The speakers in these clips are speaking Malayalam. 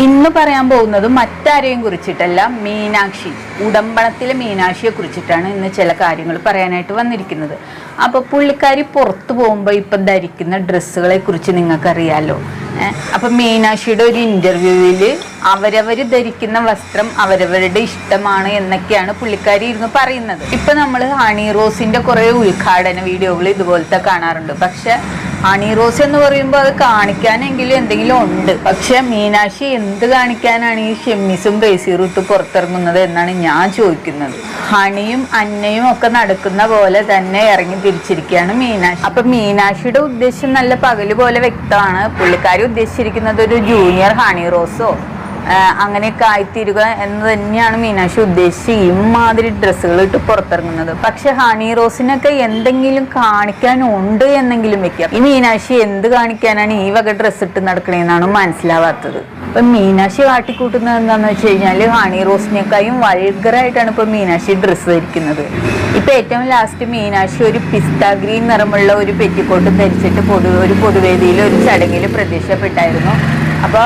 ഇന്ന് പറയാൻ പോകുന്നത് മറ്റാരെയും കുറിച്ചിട്ടല്ല മീനാക്ഷി. ഉടമ്പണത്തിലെ മീനാക്ഷിയെ കുറിച്ചിട്ടാണ് ഇന്ന് ചില കാര്യങ്ങൾ പറയാനായിട്ട് വന്നിരിക്കുന്നത്. അപ്പോൾ പുള്ളിക്കാരി പുറത്തു പോകുമ്പോൾ ഇപ്പൊ ധരിക്കുന്ന ഡ്രസ്സുകളെ കുറിച്ച് നിങ്ങൾക്കറിയാലോ. അപ്പൊ മീനാക്ഷിയുടെ ഒരു ഇന്റർവ്യൂവിൽ അവരവർ ധരിക്കുന്ന വസ്ത്രം അവരവരുടെ ഇഷ്ടമാണ് എന്നൊക്കെയാണ് പുള്ളിക്കാരി ഇരുന്ന് പറയുന്നത്. ഇപ്പൊ നമ്മൾ ഹണി റോസിന്റെ കുറെ ഉദ്ഘാടന വീഡിയോകൾ ഇതുപോലത്തെ കാണാറുണ്ട്. പക്ഷെ ഹണി റോസ് എന്ന് പറയുമ്പോൾ അത് കാണിക്കാനെങ്കിലും എന്തെങ്കിലും ഉണ്ട്. പക്ഷെ മീനാക്ഷി എന്ത് കാണിക്കാനാണ് ഈ ഷെമ്മിസും ബേസീറും ഇട്ട് പുറത്തിറങ്ങുന്നത് എന്നാണ് ഞാൻ ചോദിക്കുന്നത്. ഹണിയും അന്നയും ഒക്കെ നടക്കുന്ന പോലെ തന്നെ ഇറങ്ങി തിരിച്ചിരിക്കുകയാണ് മീനാക്ഷി. അപ്പൊ മീനാക്ഷിയുടെ ഉദ്ദേശം നല്ല പകൽ പോലെ വ്യക്തമാണ്. പുള്ളിക്കാരി ഉദ്ദേശിച്ചിരിക്കുന്നത് ഒരു ജൂനിയർ ഹണി റോസോ? അങ്ങനെയൊക്കെ ആയിത്തീരുക എന്ന് തന്നെയാണ് മീനാക്ഷി ഉദ്ദേശിച്ച് ഇമാതിരി ഡ്രസ്സുകൾ ഇട്ട് പുറത്തിറങ്ങുന്നത്. പക്ഷെ ഹണി റോസിനൊക്കെ എന്തെങ്കിലും കാണിക്കാനുണ്ട് എന്നെങ്കിലും വെക്കാം ഈ മീനാക്ഷി എന്ത് കാണിക്കാനാണ് ഈ വക ഡ്രസ്സ് ഇട്ട് നടക്കണേന്നാണ് മനസ്സിലാവാത്തത്. ഇപ്പൊ മീനാക്ഷി കാട്ടിക്കൂട്ടുന്നത് എന്താണെന്ന് വെച്ച് കഴിഞ്ഞാൽ ഹണി റോസിനേക്കായും വൾഗറായിട്ടാണ് ഇപ്പൊ മീനാക്ഷി ഡ്രസ്സ് ധരിക്കുന്നത്. ഇപ്പൊ ഏറ്റവും ലാസ്റ്റ് മീനാക്ഷി ഒരു പിസ്ത ഗ്രീൻ നിറമുള്ള ഒരു പെറ്റിക്കോട്ട് ധരിച്ചിട്ട് പൊതു ഒരു പൊതുവേദിയിൽ ഒരു ചടങ്ങിൽ പ്രത്യക്ഷപ്പെട്ടായിരുന്നു. അപ്പൊ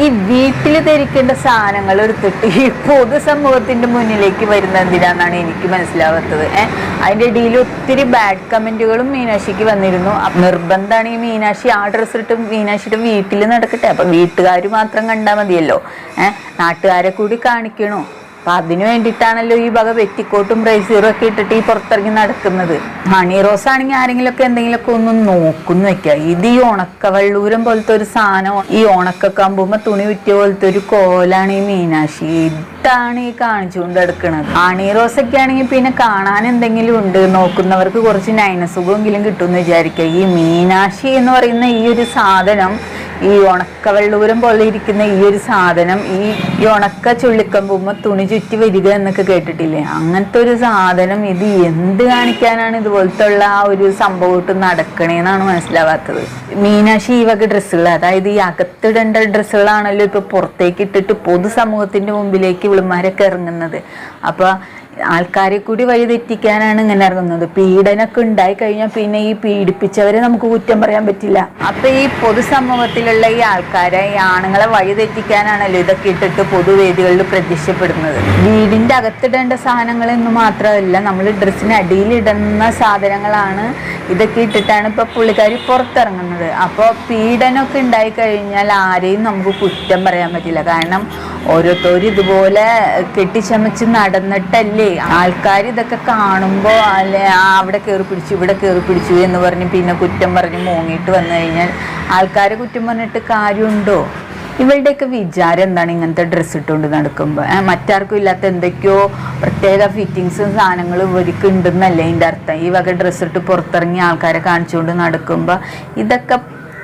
ഈ വീട്ടിൽ ധരിക്കേണ്ട സാധനങ്ങൾ എടുത്തിട്ട് ഈ പൊതുസമൂഹത്തിന്റെ മുന്നിലേക്ക് വരുന്ന എന്തിനാന്നാണ് എനിക്ക് മനസ്സിലാവാത്തത്. ഏഹ് അതിന്റെ ഇടയിൽ ഒത്തിരി ബാഡ് കമന്റുകളും മീനാക്ഷിക്ക് വന്നിരുന്നു. നിർബന്ധമാണ് ഈ മീനാക്ഷി ആ ഡ്രസ്സ് ഇട്ട് മീനാക്ഷിയുടെ വീട്ടിൽ നടക്കട്ടെ. അപ്പൊ വീട്ടുകാർ മാത്രം കണ്ടാൽ മതിയല്ലോ. ഏഹ് നാട്ടുകാരെ കൂടി കാണിക്കണോ? അപ്പൊ അതിനു വേണ്ടിയിട്ടാണല്ലോ ഈ വക വെറ്റിക്കോട്ടും ബ്രൈസീറും ഒക്കെ ഇട്ടിട്ട് ഈ പുറത്തിറങ്ങി നടക്കുന്നത്. ഹണി റോസ് ആണെങ്കിൽ ആരെങ്കിലുമൊക്കെ എന്തെങ്കിലുമൊക്കെ ഒന്ന് നോക്കുന്നു വെക്കുക. ഇത് ഈ ഉണക്കവള്ളൂരം പോലത്തെ ഒരു സാധനം ഈ ഉണക്കൊക്കെ ആകുമ്പോ തുണി വിറ്റിയ പോലത്തെ ഒരു കോലാണ് ഈ മീനാക്ഷി. ഇതാണ് ഈ കാണിച്ചുകൊണ്ട് എടുക്കുന്നത് ആണി റോസൊക്കെ ആണെങ്കിൽ പിന്നെ കാണാൻ എന്തെങ്കിലും ഉണ്ട് നോക്കുന്നവർക്ക് കുറച്ച് നയനസുഖമെങ്കിലും കിട്ടുമെന്ന് വിചാരിക്കുക. ഈ മീനാശി എന്ന് പറയുന്ന ഈ ഒരു സാധനം ഈ ഉണക്കവെള്ളൂരം പോലെ ഇരിക്കുന്ന ഈ ഒരു സാധനം ഈ ഈ ഉണക്ക ചുള്ളിക്കമ്പുമ്പോൾ തുണി ചുറ്റി വരിക എന്നൊക്കെ കേട്ടിട്ടില്ലേ? അങ്ങനത്തെ ഒരു സാധനം ഇത് എന്ത് കാണിക്കാനാണ് ഇതുപോലത്തെ ഉള്ള ആ ഒരു സംഭവം ഇട്ട് നടക്കണേന്നാണ് മനസ്സിലാവാത്തത്. മീനാശി ഈ വക ഡ്രസ്സുകൾ അതായത് ഈ അകത്തിടേണ്ട ഡ്രസ്സുകളാണല്ലോ ഇപ്പൊ പുറത്തേക്ക് ഇട്ടിട്ട് പൊതുസമൂഹത്തിന്റെ മുമ്പിലേക്ക് വിളിമാരൊക്കെ ഇറങ്ങുന്നത്. അപ്പൊ ആൾക്കാരെ കൂടി വഴിതെറ്റിക്കാനാണ് ഇങ്ങനെ ഇറങ്ങുന്നത്. പീഡനമൊക്കെ ഉണ്ടായി കഴിഞ്ഞാൽ പിന്നെ ഈ പീഡിപ്പിച്ചവരെ നമുക്ക് കുറ്റം പറയാൻ പറ്റില്ല. അപ്പൊ ഈ പൊതുസമൂഹത്തിലുള്ള ഈ ആൾക്കാരെ ഈ ആണുങ്ങളെ വഴിതെറ്റിക്കാനാണല്ലോ ഇതൊക്കെ ഇട്ടിട്ട് പൊതുവേദികളിൽ പ്രത്യക്ഷപ്പെടുന്നത്. വീടിന്റെ അകത്തിടേണ്ട സാധനങ്ങൾ എന്ന് മാത്രമല്ല നമ്മൾ ഡ്രസ്സിന് അടിയിലിടുന്ന സാധനങ്ങളാണ് ഇതൊക്കെ ഇട്ടിട്ടാണ് ഇപ്പൊ പുള്ളിക്കാരി പുറത്തിറങ്ങുന്നത്. അപ്പോൾ പീഡനമൊക്കെ ഉണ്ടായി കഴിഞ്ഞാൽ ആരെയും നമുക്ക് കുറ്റം പറയാൻ പറ്റില്ല. കാരണം ഓരോരുത്തരും ഇതുപോലെ കെട്ടിച്ചമച്ച് നടന്നിട്ടല്ലേ ആൾക്കാർ ഇതൊക്കെ കാണുമ്പോൾ അല്ലെ അവിടെ കയറി പിടിച്ചു ഇവിടെ കയറി പിടിച്ചു എന്ന് പറഞ്ഞ് പിന്നെ കുറ്റം പറഞ്ഞ് മോങ്ങിയിട്ട് വന്നു കഴിഞ്ഞാൽ ആൾക്കാരെ കുറ്റം പറഞ്ഞിട്ട് കാര്യമുണ്ടോ? ഇവളുടെയൊക്കെ വിചാരം എന്താണ് ഇങ്ങനത്തെ ഡ്രസ്സ് ഇട്ടുകൊണ്ട് നടക്കുമ്പോൾ മറ്റാർക്കും ഇല്ലാത്ത എന്തൊക്കെയോ പ്രത്യേക ഫിറ്റിങ്സും സാധനങ്ങളും ഇവർക്ക് ഉണ്ടെന്നല്ലേ ഇതിന്റെ അർത്ഥം. ഈ വക ഡ്രസ്സ് ഇട്ട് പുറത്തിറങ്ങി ആൾക്കാരെ കാണിച്ചുകൊണ്ട് നടക്കുമ്പോൾ ഇതൊക്കെ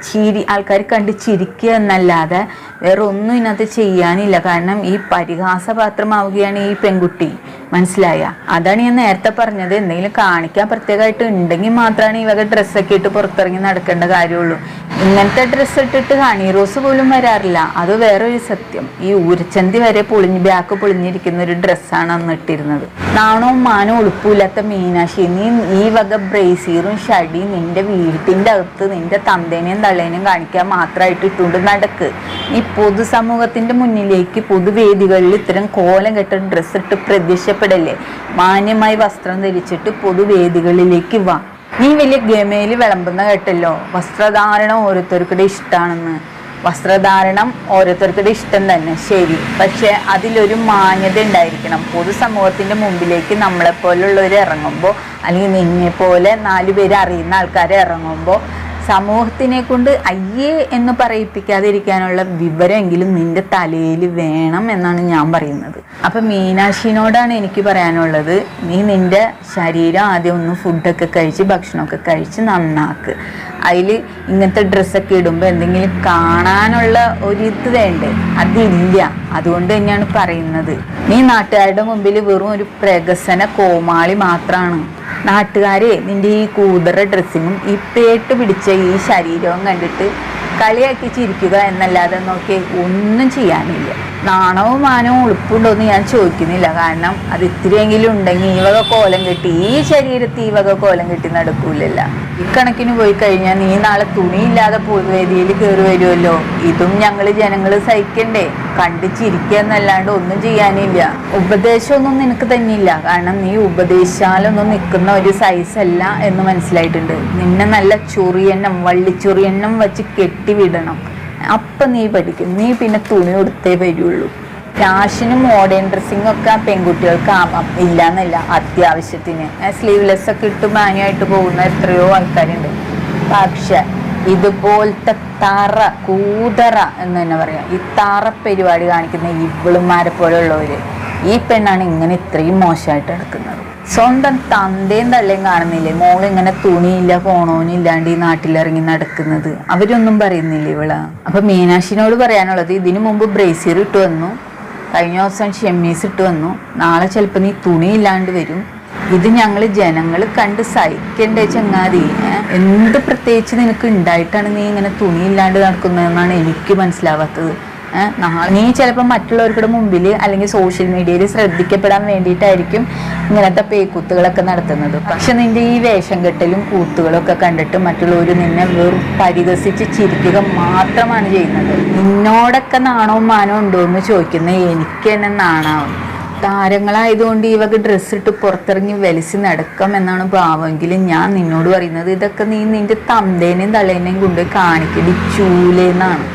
ചിരി ആൾക്കാർ കണ്ട് ചിരിക്കുക എന്നല്ലാതെ വേറെ ഒന്നും ഇതിനകത്ത് ചെയ്യാനില്ല. കാരണം ഈ പരിഹാസപാത്രമാവുകയാണ് ഈ പെൺകുട്ടി. മനസ്സിലായ? അതാണ് ഞാൻ നേരത്തെ പറഞ്ഞത്. എന്തെങ്കിലും കാണിക്കാൻ പ്രത്യേകമായിട്ട് ഉണ്ടെങ്കിൽ മാത്രമാണ് ഈ വക ഡ്രസ്സൊക്കെ ഇട്ട് പുറത്തിറങ്ങി നടക്കേണ്ട കാര്യമുള്ളൂ. ഇങ്ങനത്തെ ഡ്രസ്സ് ഇട്ടിട്ട് ഹണി റോസ് പോലും വരാറില്ല. അത് വേറൊരു സത്യം. ഈ ഊരച്ചന്തി വരെ പൊളിഞ്ഞ് ബാക്ക് പൊളിഞ്ഞിരിക്കുന്ന ഒരു ഡ്രസ്സാണ് അന്ന് ഇട്ടിരുന്നത്. നാണോ മാനോ ഉളുപ്പില്ലാത്ത മീനാക്ഷി നീ ഈ വക ബ്രേസീറും ഷടിയും നിന്റെ വീട്ടിന്റെ അകത്ത് നിന്റെ തന്തേനെയും തള്ളേനെയും കാണിക്കാൻ മാത്രമായിട്ട് ഇട്ടുകൊണ്ട് നടക്ക്. ഈ പൊതുസമൂഹത്തിന്റെ മുന്നിലേക്ക് പൊതുവേദികളിൽ ഇത്തരം കോലം കെട്ട ഡ്രസ്സ് ഇട്ട് പ്രത്യക്ഷപ്പെടല്ലേ? മാന്യമായി വസ്ത്രം ധരിച്ചിട്ട് പൊതുവേദികളിലേക്ക് വാ. നീ വലിയ ഗമയിൽ വിളമ്പുന്ന കേട്ടല്ലോ. വസ്ത്രധാരണം ഓരോരുത്തർക്കിടെ ഇഷ്ടമാണെന്ന് വസ്ത്രധാരണം ഓരോരുത്തർക്കിടെ ഇഷ്ടം തന്നെ. ശരി. പക്ഷെ അതിലൊരു മാന്യത ഉണ്ടായിരിക്കണം. പൊതുസമൂഹത്തിന്റെ മുമ്പിലേക്ക് നമ്മളെപ്പോലുള്ളവർ ഇറങ്ങുമ്പോൾ അല്ലെങ്കിൽ നിന്നെ പോലെ നാല് പേര് അറിയുന്ന ആൾക്കാർ ഇറങ്ങുമ്പോൾ സമൂഹത്തിനെ കൊണ്ട് അയ്യേ എന്ന് പറയിപ്പിക്കാതിരിക്കാനുള്ള വിവരമെങ്കിലും നിന്റെ തലയിൽ വേണം എന്നാണ് ഞാൻ പറയുന്നത്. അപ്പം മീനാക്ഷിനോടാണ് എനിക്ക് പറയാനുള്ളത് നീ നിന്റെ ശരീരം ആദ്യം ഒന്ന് ഫുഡൊക്കെ കഴിച്ച് ഭക്ഷണമൊക്കെ കഴിച്ച് നന്നാക്ക്. അതിൽ ഇങ്ങനത്തെ ഡ്രസ്സൊക്കെ ഇടുമ്പോൾ എന്തെങ്കിലും കാണാനുള്ള ഒരു വേണ്ടേ? അതില്ല. അതുകൊണ്ട് തന്നെയാണ് പറയുന്നത്. നീ നാട്ടുകാരുടെ മുമ്പിൽ വെറും ഒരു പ്രകസന കോമാളി മാത്രമാണ് നാട്ടുകാരെ നിന്റെ ഈ കൂതറ ഡ്രസ്സിങ്ങും ഈ പിടിച്ച ഈ ശരീരവും കണ്ടിട്ട് കളിയാക്കി ചിരിക്കുക എന്നല്ലാതെ നോക്കി ഒന്നും ചെയ്യാനില്ല. നാണവും മാനവും ഉളുപ്പുണ്ടോ എന്ന് ഞാൻ ചോദിക്കുന്നില്ല. കാരണം അത് ഇത്രയെങ്കിലും ഉണ്ടെങ്കിൽ ഈ വക കോലം കെട്ടി ഈ ശരീരത്തിൽ ഈ വക കോലം കെട്ടി നടക്കൂലല്ല. ഇക്കണക്കിന് പോയി കഴിഞ്ഞാൽ നീ നാളെ തുണിയില്ലാതെ പൊതുവേദിയിൽ വേദിയിൽ കയറി വരുമല്ലോ. ഇതും ഞങ്ങൾ ജനങ്ങൾ സഹിക്കണ്ടേ. കണ്ട് ചിരിക്കുക എന്നല്ലാണ്ട് ഒന്നും ചെയ്യാനില്ല. ഉപദേശമൊന്നും നിനക്ക് തന്നെയില്ല കാരണം നീ ഉപദേശിച്ചാലൊന്നും നിൽക്കുന്ന ഒരു സൈസല്ല എന്ന് മനസ്സിലായിട്ടുണ്ട്. നിന്നെ നല്ല ചൊറിയെണ്ണം വള്ളിച്ചൊറിയെണ്ണം വെച്ച് കെട്ടിവിടണം. അപ്പം നീ പഠിക്കും. നീ പിന്നെ തുണി കൊടുത്തേ വരുള്ളൂ. ഫാഷനും മോഡേൺ ഡ്രസ്സിങ്ങും ഒക്കെ പെൺകുട്ടികൾക്ക് ആവാം ഇല്ലാന്നല്ല അത്യാവശ്യത്തിന്. സ്ലീവ്ലെസ് ഒക്കെ ഇട്ട് മാന്യമായിട്ട് പോകുന്ന എത്രയോ ആൾക്കാരുണ്ട്. പക്ഷെ ഇതുപോലത്തെ തറ കൂതറ എന്ന് തന്നെ പറയാം. ഈ തറ പരിപാടി കാണിക്കുന്ന ഇവളുമാരെ പോലെയുള്ളവർ ഈ പെണ്ണാണ് ഇങ്ങനെ ഇത്രയും മോശമായിട്ട് എടുക്കുന്നത് സ്വന്തം തന്തയും തള്ളയും കാണുന്നില്ലേ? മോൾ ഇങ്ങനെ തുണിയില്ല ഫോണോനില്ലാണ്ട് ഈ നാട്ടിലിറങ്ങി നടക്കുന്നത്. അവരൊന്നും പറയുന്നില്ല ഇവള? അപ്പൊ മീനാക്ഷിനോട് പറയാനുള്ളത് ഇതിനു മുമ്പ് ബ്രേസിയർ ഇട്ട് വന്നു. കഴിഞ്ഞ ദിവസം ഷെമ്മീസ് ഇട്ട് വന്നു. നാളെ ചിലപ്പോൾ നീ തുണി ഇല്ലാണ്ട് വരും. ഇത് ഞങ്ങൾ ജനങ്ങൾ കണ്ട് സഹിക്കണ്ടേ ചങ്ങാതി? എന്ത് പ്രത്യേകിച്ച് നിനക്ക് ഉണ്ടായിട്ടാണ് നീ ഇങ്ങനെ തുണി ഇല്ലാണ്ട് നടക്കുന്നതെന്നാണ് എനിക്ക് മനസ്സിലാവാത്തത്? നീ ചിലപ്പോൾ മറ്റുള്ളവർക്കുടെ മുമ്പിൽ അല്ലെങ്കിൽ സോഷ്യൽ മീഡിയയിൽ ശ്രദ്ധിക്കപ്പെടാൻ വേണ്ടിയിട്ടായിരിക്കും ഇങ്ങനത്തെ പേക്കൂത്തുകളൊക്കെ നടത്തുന്നത്. പക്ഷെ നിന്റെ ഈ വേഷം കെട്ടലും കൂത്തുകളും ഒക്കെ കണ്ടിട്ട് മറ്റുള്ളവർ നിന്നെ വെറും പരിഹസിച്ച് ചിരിക്കുക മാത്രമാണ് ചെയ്യുന്നത്. നിന്നോടൊക്കെ നാണവും മാനവും ഉണ്ടോ എന്ന് ചോദിക്കുന്ന എനിക്ക് തന്നെ നാണാവും. താരങ്ങളായതുകൊണ്ട് ഈ വക ഡ്രസ്സ് ഇട്ട് പുറത്തിറങ്ങി വലിച്ച് നടക്കാം എന്നാണ് ഭാവമെങ്കിലും ഞാൻ നിന്നോട് പറയുന്നത്. ഇതൊക്കെ നീ നിന്റെ തന്തേനെയും തളേനെയും കൊണ്ട് കാണിക്കടി ചൂലേന്നാണ്.